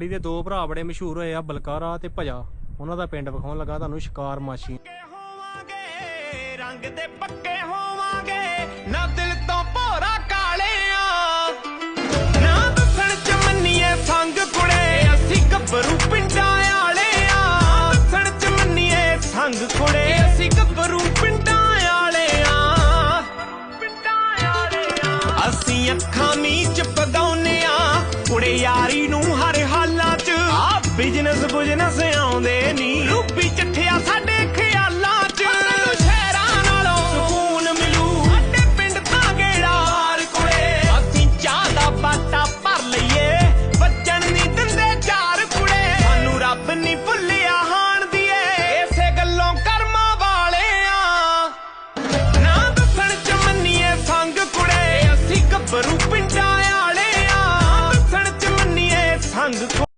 ਕੜੀ ਦੇ ਦੋ ਭਰਾ ਬੜੇ ਮਸ਼ਹੂਰ ਹੋਏ ਆ, ਬਲਕਾਰਾ ਤੇ ਭਜਾ। ਉਹਨਾਂ ਦਾ ਪਿੰਡ ਵਿਖਾਉਣ ਲੱਗਾ ਤੁਹਾਨੂੰ ਸ਼ਿਕਾਰ ਮਾਸੀ ਹੋਵਾਂਗੇ ਅਸੀਂ ਗੱਭਰੂ ਪਿੰਡਾਂ ਵਾਲੇ ਮੰਨੀਏ ਸੰਗ ਕੁੜੇ। ਅਸੀਂ ਗੱਭਰੂ ਪਿੰਡਾਂ ਵਾਲੇ ਅਸੀਂ ਅੱਖਾਂ ਮੀਚ ਪਦਾਉਨੇ ਆ ਕੁੜੇ ਯਾਰੀ ਬਿਜ਼ਨਸ ਬਿਜ਼ਨਸ ਆਉਂਦੇ ਨਹੀਂ ਰੂਪੀ ਚੱਠਿਆ ਸਾਡੇ ਖਿਆਲਾਂ 'ਚ। ਸ਼ਹਿਰਾਂ ਨਾਲੋਂ ਸਕੂਨ ਮਿਲੂ। ਸਾਡੇ ਪਿੰਡ ਤਾਂ ਗੇੜਾਰ ਕੁੜੇ ਅਸੀਂ ਚਾਹ ਦਾ ਬਾਟਾ ਭਰ ਲਈਏ। ਬੱਚਣ ਨੀ ਦਿੰਦੇ ਚਾਰ ਕੁੜੇ। ਸਾਨੂੰ ਰੱਬ ਨੀ ਭੁੱਲਿਆ ਹਾਣ ਦੀਏ। ਇਸੇ ਗੱਲੋਂ ਕਰਮਾਂ ਆ ਨਾ ਦੱਸਣ ਚ ਮੰਨੀਏ ਸੰਗ ਕੁੜੇ। ਅਸੀਂ ਗੱਭਰੂ